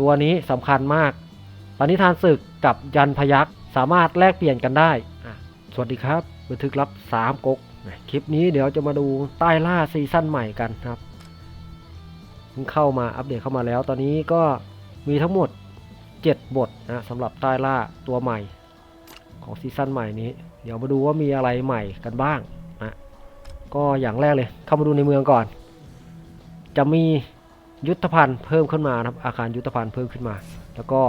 ตัวนี้สำคัญมากปณิธานศึกกับยันพยักษ์สามารถแลกเปลี่ยนกันได้ สวัสดีครับบันทึกลับ 3ก๊กคลิปนี้เดี๋ยวจะมาดูใต้ล่าซีซั่นใหม่กันครับเพิ่งเข้ามาอัปเดตเข้ามาแล้ว ตอนนี้ก็มีทั้งหมด 7 บทนะสำหรับใต้ล่าตัวใหม่ ของซีซั่นใหม่นี้ เดี๋ยวมาดูว่ามีอะไรใหม่กันบ้างนะก็อย่างแรกเลย เข้ามาดูในเมืองก่อน จะมี ยุทธภัณฑ์เพิ่มขึ้นมานะครับอาคารยุทธภัณฑ์เพิ่มขึ้นมา แล้วก็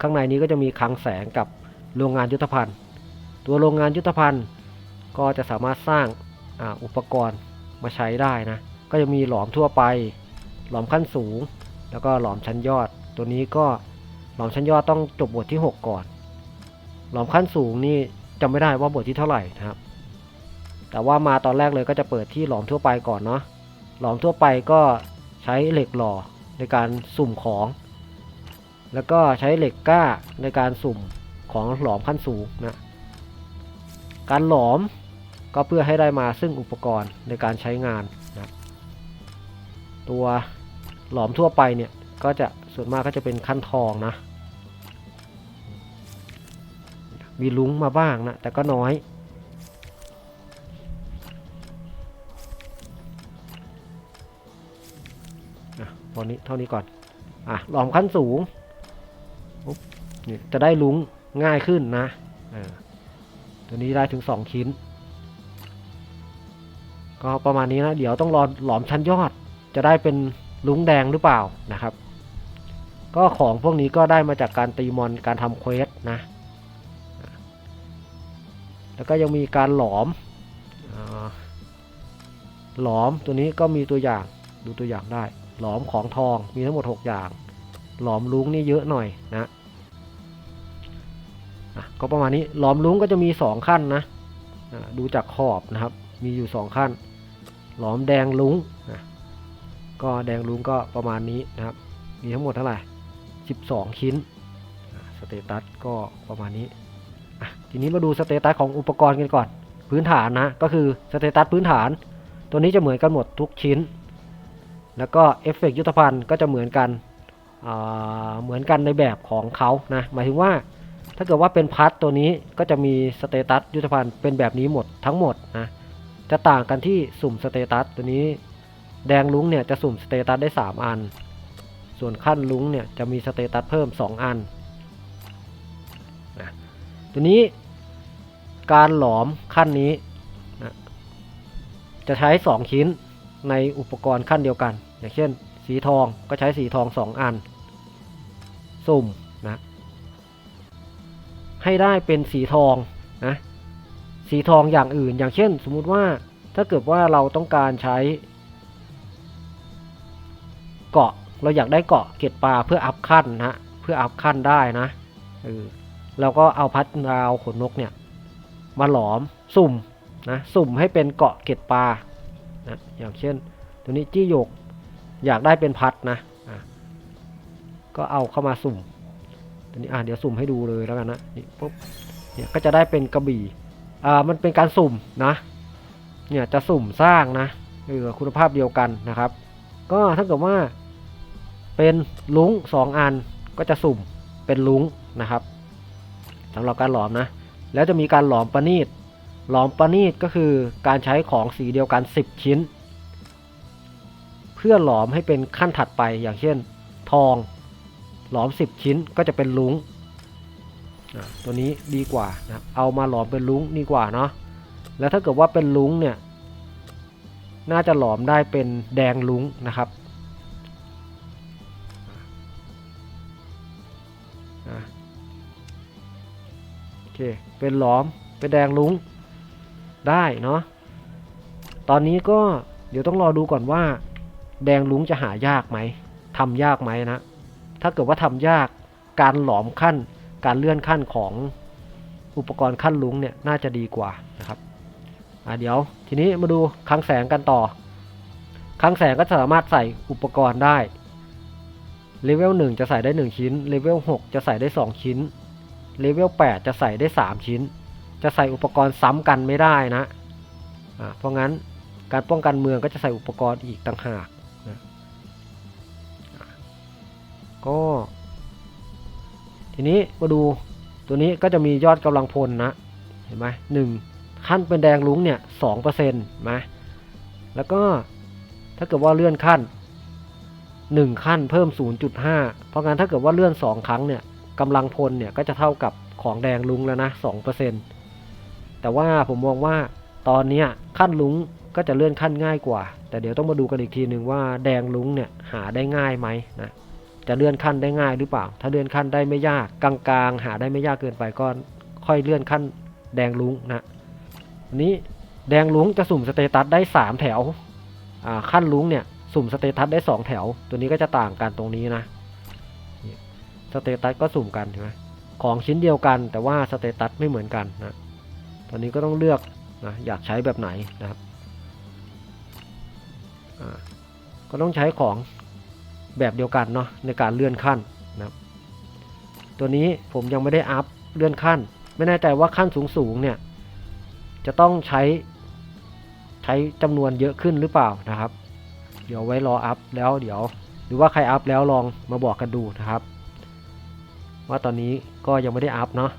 ข้างในนี้ก็จะมีคลังแสงกับโรงงานยุทธภัณฑ์ ตัวโรงงานยุทธภัณฑ์ก็จะสามารถสร้างอาอุปกรณ์มาใช้ได้นะก็จะมีหลอมทั่วไป หลอมขั้นสูง แล้วก็หลอมชั้นยอด ตัวนี้ก็หลอมชั้นยอดต้องจบบทที่ 6 ก่อน หลอมขั้นสูงนี่จำไม่ได้ว่าบทที่เท่าไหร่นะครับ แต่ว่ามาตอนแรกเลยก็จะเปิดที่หลอมทั่วไปก่อนเนาะหลอมทั่วไปก็ ใช้เหล็กหล่อในการสุ่มของ แล้วก็ใช้เหล็กกล้าในการสุ่มของหลอมขั้นสูงนะ การหลอมก็เพื่อให้ได้มาซึ่งอุปกรณ์ในการใช้งานนะตัวหลอมทั่วไปเนี่ยก็จะส่วนมากก็จะเป็นขั้นทองนะ มีลุงมาบ้างนะ แต่ก็น้อย ตอนนี้เท่านี้ก่อน อะหลอมขั้นสูงปุ๊บนี่จะได้ลุงง่ายขึ้นนะตัวนี้ได้ถึงสองชิ้น ก็ประมาณนี้นะ เดี๋ยวต้องรอหลอมชั้นยอด จะได้เป็นลุงแดงหรือเปล่านะครับ ก็ของพวกนี้ก็ได้มาจากการตีมอนการทำเควสนะ แล้วก็ยังมีการหลอมอหลอมตัวนี้ก็มีตัวอย่างดูตัวอย่างได้ หลอมของทองมีทั้งหมด 6 อย่าง หลอมลุงนี่เยอะหน่อยนะก็ประมาณนี้หลอมลุงก็จะมี 2 ขั้นนะดูจากขอบนะครับ มีอยู่ 2 ขั้น หลอมแดงลุงนะก็แดงลุงก็ประมาณนี้นะครับ มีทั้งหมดเท่าไหร่ 12 ชิ้นสเตตัสก็ประมาณนี้ทีนี้มาดูสเตตัสของอุปกรณ์กันก่อน พื้นฐานนะก็คือสเตตัสพื้นฐาน ตัวนี้จะเหมือนกันหมดทุกชิ้น แล้วก็เอฟเฟกต์ยุทธภัณฑ์ก็จะเหมือนกันเหมือนกันในแบบของเขานะหมายถึงว่าถ้าเกิดว่าเป็นพัทตัวนี้ก็จะมีสเตตัสยุทธภัณฑ์เป็นแบบนี้หมดทั้งหมดนะจะต่างกันที่สุ่มสเตตัสตัวนี้ แดงลุงเนี่ยจะสุ่มสเตตัสได้ 3 อัน ส่วนขั้นลุงเนี่ยจะมีสเตตัสเพิ่ม 2 อันนะตัวนี้การหลอมขั้นนี้นะจะใช้ 2 ชิ้นในอุปกรณ์ขั้นเดียวกัน อย่างเช่น สีทองก็ใช้สีทอง 2 อัน สุ่มนะให้ได้เป็นสีทองนะสีทองอย่างอื่น อย่างเช่น สมมุติว่าถ้าเกิดว่าเราต้องการใช้ เกาะเราอยากได้เกาะเกล็ดปลาเพื่ออัพขั้นนะเพื่ออัพขั้นได้นะเออเราก็เอาพัดดาวขนนกเนี่ยมาหลอมสุ่มนะสุ่มให้เป็นเกาะเกล็ดปลานะอย่างเช่น ตัวนี้จี้หยก อยากได้เป็นพัดนะะก็เอาเข้ามาสุ่มตัวนี้อะเดี๋ยวสุ่มให้ดูเลยแล้วกันนะนี่ปุ๊บเนี่ยก็จะได้เป็นกระบี่อ่ามันเป็นการสุ่มนะ เนี่ยจะสุ่มสร้างนะเออคุณภาพเดียวกันนะครับ ก็ถ้าเกิดว่าเป็นลุงสองอันก็จะสุ่มเป็นลุงนะครับสำหรับการหลอมนะ แล้วจะมีการหลอมประณีตหลอมประณีตก็คือการใช้ของสีเดียวกัน 10 ชิ้น พื่อหลอมให้เป็นขั้นถัดไปอย่างเช่น ทอง หลอม 10 ชิ้นก็จะเป็นลุงตัวนี้ดีกว่านะเอามาหลอมเป็นลุงดีกว่าเนาะแล้วถ้าเกิดว่าเป็นลุงเนี่ยน่าจะหลอมได้เป็นแดงลุงนะครับโอเคเป็นหลอมเป็นแดงลุงได้เนาะตอนนี้ก็เดี๋ยวต้องรอดูก่อนว่า แดงลุงจะหายากไหมทำยากไหมนะ ถ้าเกิดว่าทำยากการหลอมขั้น การเลื่อนขั้นของอุปกรณ์ขั้นลุงเนี่ยน่าจะดีกว่านะครับอะเดี๋ยวทีนี้มาดูคลังแสงกันต่อคลังแสงก็สามารถใส่อุปกรณ์ได้เลเวล1จะใส่ได้ 1 ชิ้นเลเวล6จะใส่ได้ 2 ชิ้นเลเวล8จะใส่ได้ 3 ชิ้น จะใส่อุปกรณ์ซ้ำกันไม่ได้นะอะเพราะงั้นการป้องกันเมืองก็จะใส่อุปกรณ์อีกต่างหาก ก็ ทีนี้มาดูตัวนี้ก็จะมียอดกำลังพลนะ เห็นไหมหนึ่งขั้นเป็นแดงลุ้งเนี่ยสองเปอร์เซ็นต์ไหมแล้วก็ถ้าเกิดว่าเลื่อนขั้นหนึ่งขั้นเพิ่ม 0.5 เพราะงั้นถ้าเกิดว่าเลื่อนสองครั้งเนี่ยกำลังพลเนี่ยก็จะเท่ากับของแดงลุ้งแล้วนะสองเปอร์เซ็นต์แต่ว่าผมมองว่าตอนเนี้ยขั้นลุ้งก็จะเลื่อนขั้นง่ายกว่า แต่เดี๋ยวต้องมาดูกันอีกทีหนึ่งว่าแดงลุ้งเนี่ยหาได้ง่ายไหมนะ จะเลื่อนขั้นได้ง่ายหรือเปล่า ถ้าเลื่อนขั้นได้ไม่ยากกลางๆ หาได้ไม่ยากเกินไปก็ค่อยเลื่อนขั้นแดงลุงนะอันนี้แดงลุงจะสุ่มสเตตัสได้ 3 แถวขั้นลุงเนี่ยสุ่มสเตตัสได้ 2 แถว ตัวนี้ก็จะต่างกันตรงนี้นะสเตตัสก็สุ่มกันใช่ไหมของชิ้นเดียวกันแต่ว่าสเตตัสไม่เหมือนกันนะตอนนี้ก็ต้องเลือกนะอยากใช้แบบไหนนะครับก็ต้องใช้ของ แบบเดียวกันเนาะในการเลื่อนขั้นนะครับตัวนี้ผมยังไม่ได้อัพเลื่อนขั้น ไม่แน่ใจว่าขั้นสูงๆเนี่ยจะต้องใช้ใช้จำนวนเยอะขึ้นหรือเปล่านะครับ เดี๋ยวไว้รออัพแล้วเดี๋ยว หรือว่าใครอัพแล้วลองมาบอกกันดูนะครับ ว่าตอนนี้ก็ยังไม่ได้อัพเนาะ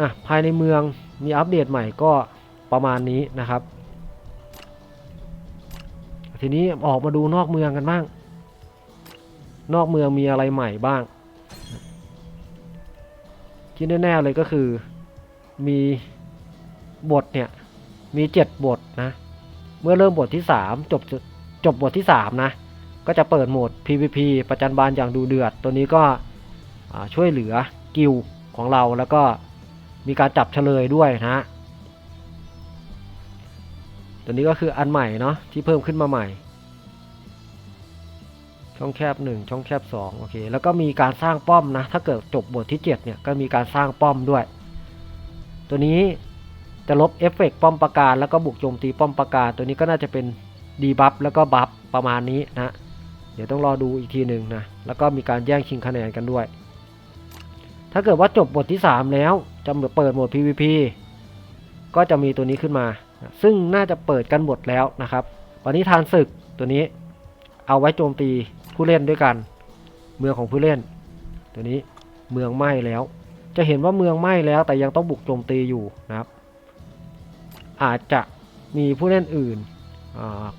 อะภายในเมืองมีอัปเดตใหม่ก็ประมาณนี้นะครับ ทีนี้ออกมาดูนอกเมืองกันบ้าง นอกเมืองมีอะไรใหม่บ้าง ที่แน่ๆเลยก็คือมีบทเนี่ยมีเจ็ดบทนะ เมื่อเริ่มบทที่สามจบจบบทที่สามนะ ก็จะเปิดโหมด PVP ประจันบานอย่างดูเดือด ตัวนี้ก็ช่วยเหลือกิลของเราแล้วก็มีการจับเฉลยด้วยนะ ตัวนี้ก็คืออันใหม่เนาะที่เพิ่มขึ้นมาใหม่ ช่องแคบ 1 ช่องแคบ2โอเคแล้วก็มีการสร้างป้อมนะ ถ้าเกิดจบบทที่ 7 เนี่ยก็มีการสร้างป้อมด้วย ตัวนี้จะลบเอฟเฟกต์ป้อมปราการ แล้วก็บุกโจมตีป้อมปราการ ตัวนี้ก็น่าจะเป็นดีบัฟแล้วก็บัฟประมาณนี้นะเดี๋ยวต้องรอดูอีกทีหนึ่งนะแล้วก็มีการแย่งชิงคะแนนกันด้วย ถ้าเกิดว่าจบบทที่ 3 แล้วจะเปิดโหมด PVP ก็จะมีตัวนี้ขึ้นมา ซึ่งน่าจะเปิดกันหมดแล้วนะครับปณิธานศึกตัวนี้เอาไว้โจมตีผู้เล่นด้วยกัน เมืองของผู้เล่น ตัวนี้เมืองไหม้แล้ว จะเห็นว่าเมืองไหม้แล้วแต่ยังต้องบุกโจมตีอยู่นะครับ อาจจะมีผู้เล่นอื่น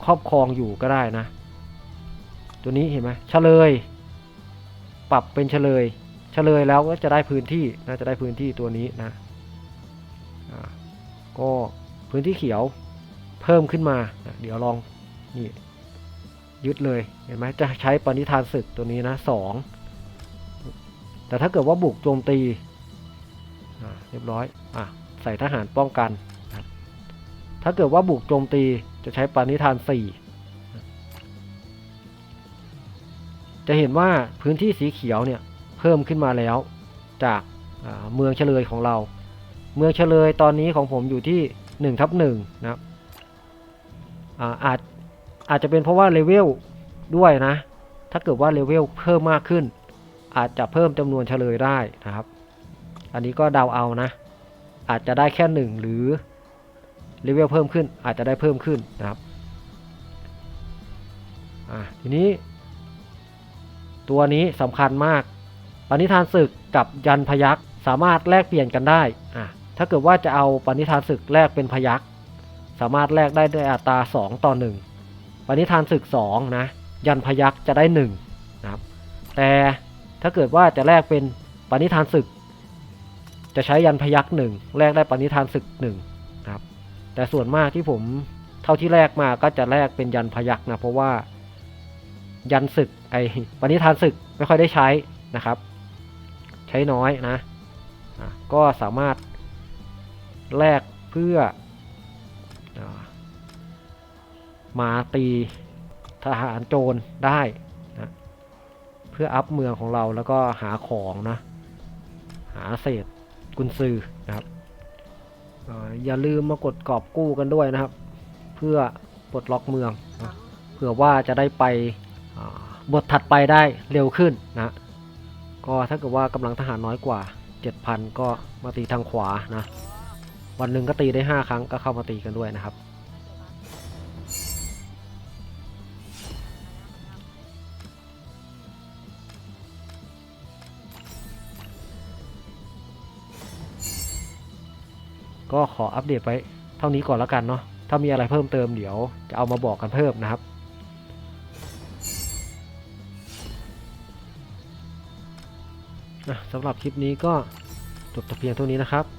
ครอบครองอยู่ก็ได้นะ ตัวนี้เห็นไหมเฉลย ปรับเป็นเฉลย เฉลยแล้วก็จะได้พื้นที่น่าจะได้พื้นที่ตัวนี้นะก็ พื้นที่เขียวเพิ่มขึ้นมา เดี๋ยวลองนี่ยึดเลยเห็นไหมจะใช้ปณิธานศึกตัวนี้นะสองแต่ถ้าเกิดว่าบุกโจมตีเรียบร้อยอะใส่ทหารป้องกัน ถ้าเกิดว่าบุกโจมตีจะใช้ปณิธานสี่จะเห็นว่าพื้นที่สีเขียวเนี่ยเพิ่มขึ้นมาแล้วจากเมืองเฉลยของเรา เมืองเฉลยตอนนี้ของผมอยู่ที่ 1ทับ1นะครับอาจอาจจะเป็นเพราะว่าเลเวลด้วยนะ ถ้าเกิดว่าเลเวลเพิ่มมากขึ้น อาจจะเพิ่มจำนวนเฉลยได้นะครับ อันนี้ก็เดาเอานะ อาจจะได้แค่ 1 หรือเลเวลเพิ่มขึ้น อาจจะได้เพิ่มขึ้นนะครับทีนี้ ตัวนี้สำคัญมากปณิธานศึกกับยันพยักษ์สามารถแลกเปลี่ยนกันได้อะ ถ้าเกิดว่าจะเอาปณิธานศึกแลกเป็นพยักสามารถแลกได้ด้วยอัตรา 2 ต่อ 1ปณิธานศึก2นะยันพยักจะได้1นะครับแต่ถ้าเกิดว่าจะแลกเป็นปณิธานศึก จะใช้ยันพยักษ์1แลกได้ปณิธานศึก1นะครับแต่ส่วนมากที่ผมเท่าที่แลกมาก็จะแลกเป็นยันพยักนะเพราะว่ายันศึกไอปณิธานศึกไม่ค่อยได้ใช้นะครับ ใช้น้อยนะก็สามารถ แลกเพื่ออมาตีทหารโจรได้นะเพื่ออัพเมืองของเราแล้วก็หาของนะ หาเศษกุญซือนะครับออย่าลืมมากดกอบกู้กันด้วยนะครับ เพื่อปลดล็อกเมืองนะเผื่อว่าจะได้ไปบทถัดไปได้เร็วขึ้นนะก็ถ้าเกิดว่ากำลังทหารน้อยกว่า 7,000 ก็มาตีทางขวานะ วันหนึ่งก็ตีได้ห้าครั้งก็เข้ามาตีกันด้วยนะครับ ก็ขออัปเดตไปเท่านี้ก่อนแล้วกันเนาะถ้ามีอะไรเพิ่มเติมเดี๋ยวจะเอามาบอกกันเพิ่มนะครับสำหรับคลิปนี้ก็จบแต่เพียงเท่านี้นะครับ